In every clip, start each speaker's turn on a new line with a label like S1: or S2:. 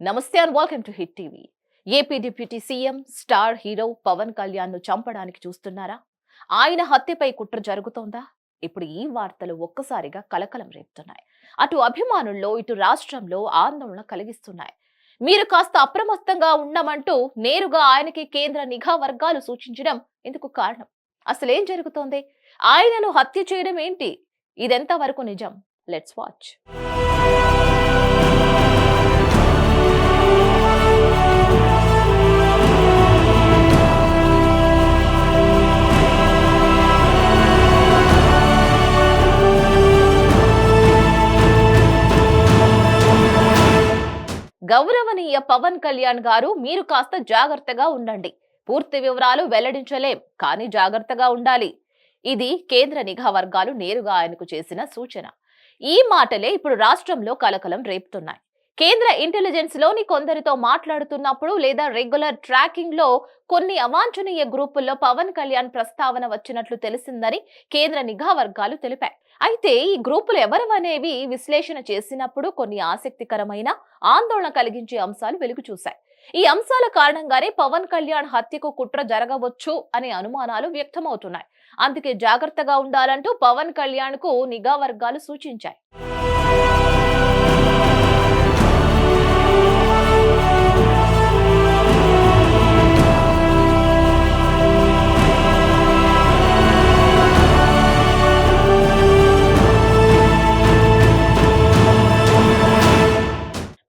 S1: నమస్తే and welcome to hit TV AP deputy CM star hero Pavan కళ్యాణ్ను చంపడానికి చూస్తున్నారా? ఆయన హత్యపై కుట్ర జరుగుతోందా? ఇప్పుడు ఈ వార్తలు ఒక్కసారిగా కలకలం రేపుతున్నాయి. అటు అభిమానుల్లో ఇటు రాష్ట్రంలో ఆందోళన కలిగిస్తున్నాయి. మీరు కాస్త అప్రమత్తంగా ఉండమంటూ నేరుగా ఆయనకి కేంద్ర నిఘా వర్గాలు సూచించడం ఇందుకు కారణం. అసలేం జరుగుతోంది? ఆయనను హత్య చేయడం ఏంటి? ఇదెంత వరకు నిజం? లెట్స్ వాచ్ గౌరవనీయ పవన్ కళ్యాణ్ గారు మీరు కాస్త జాగ్రత్తగా ఉండండి. పూర్తి వివరాలు వెల్లడించలేం కానీ జాగ్రత్తగా ఉండాలి. ఇది కేంద్ర నిఘా వర్గాలు నేరుగా ఆయనకు చేసిన సూచన. ఈ మాటలే ఇప్పుడు రాష్ట్రంలో కలకలం రేపుతున్నాయి. కేంద్ర ఇంటెలిజెన్స్లోని కొందరితో మాట్లాడుతున్నప్పుడు లేదా రెగ్యులర్ ట్రాకింగ్లో కొన్ని అవాంఛనీయ గ్రూపుల్లో పవన్ కళ్యాణ్ ప్రస్తావన వచ్చినట్లు తెలిసిందని కేంద్ర నిఘా వర్గాలు తెలిపాయి. అయితే ఈ గ్రూపులు ఎవరవనేవి విశ్లేషణ చేసినప్పుడు కొన్ని ఆసక్తికరమైన ఆందోళన కలిగించే అంశాలు వెలుగు చూశాయి. ఈ అంశాల కారణంగానే పవన్ కళ్యాణ్ హత్యకు కుట్ర జరగవచ్చు అనే అనుమానాలు వ్యక్తమవుతున్నాయి. అందుకే జాగ్రత్తగా ఉండాలంటూ పవన్ కళ్యాణ్కు నిఘా వర్గాలు సూచించాయి.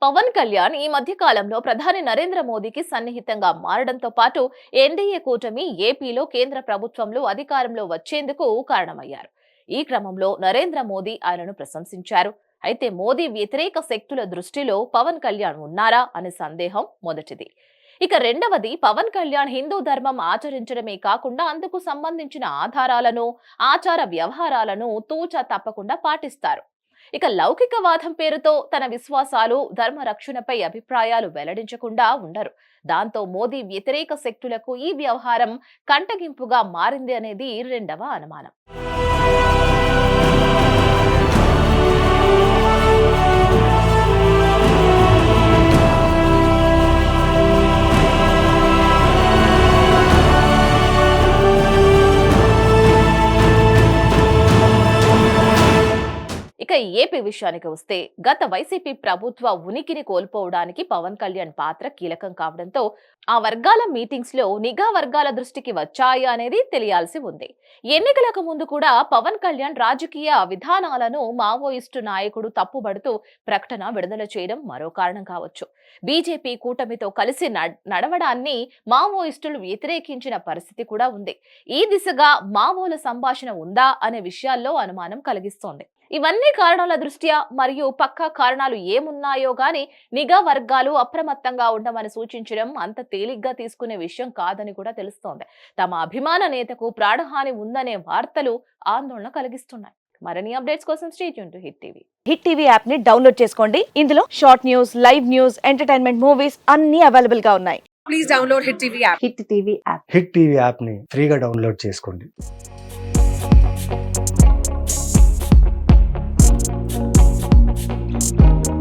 S1: పవన్ కళ్యాణ్ ఈ మధ్య కాలంలో ప్రధాని నరేంద్ర మోదీకి సన్నిహితంగా మారడంతో పాటు ఎన్డీఏ కూటమి ఏపీలో కేంద్ర ప్రభుత్వంలో అధికారంలో వచ్చేందుకు కారణమయ్యారు. ఈ క్రమంలో నరేంద్ర మోదీ ఆయనను ప్రశంసించారు. అయితే మోదీ వ్యతిరేక శక్తుల దృష్టిలో పవన్ కళ్యాణ్ ఉన్నారా అనే సందేహం మొదటిది. ఇక రెండవది పవన్ కళ్యాణ్ హిందూ ధర్మం ఆచరించడమే కాకుండా అందుకు సంబంధించిన ఆధారాలను ఆచార వ్యవహారాలను తూచా తప్పకుండా పాటిస్తారు. ఇక లౌకికవాదం పేరుతో తన విశ్వాసాలు ధర్మ రక్షణపై అభిప్రాయాలు వెల్లడించకుండా ఉండరు. దాంతో మోదీ వ్యతిరేక శక్తులకు ఈ వ్యవహారం కంటగింపుగా మారింది అనేది రెండవ అనుమానం. ఇక ఏపీ విషయానికి వస్తే గత వైసీపీ ప్రభుత్వ ఉనికిని కోల్పోవడానికి పవన్ కళ్యాణ్ పాత్ర కీలకం కావడంతో ఆ వర్గాల మీటింగ్స్లో నిఘా వర్గాల దృష్టికి వచ్చాయా అనేది తెలియాల్సి ఉంది. ఎన్నికలకు ముందు కూడా పవన్ కళ్యాణ్ రాజకీయ విధానాలను మావోయిస్టు నాయకుడు తప్పుబడుతూ ప్రకటన విడుదల చేయడం మరో కారణం కావచ్చు. బీజేపీ కూటమితో కలిసి నడవడాన్ని మావోయిస్టులు వ్యతిరేకించిన పరిస్థితి కూడా ఉంది. ఈ దిశగా మావోల సంభాషణ ఉందా అనే విషయాల్లో అనుమానం కలిగిస్తోంది. ఇవన్నీ కారణాల దృష్ట్యా మరియు పక్కా కారణాలు ఏమున్నాయో గాని నిఘా వర్గాలు అప్రమత్తంగా ఉండమని సూచించడం అంత తేలిగ్గా తీసుకునే విషయం కాదని కూడా తెలుస్తోంది. తమ అభిమాన నేతకు ప్రాణహాని ఉందనే వార్తలు ఆందోళన కలిగిస్తున్నాయి. మరిన్ని అప్డేట్స్ కోసం state to hit TV.
S2: Hit TV యాప్ని డౌన్లోడ్ చేసుకోండి. ఇందులో short news live news entertainment movies అన్ని అవైలబుల్గా ఉన్నాయి.
S3: please download Hit TV app.
S2: Hit TV app.
S4: Hit TV యాప్ని ఫ్రీగా డౌన్లోడ్ చేసుకోండి. podcast.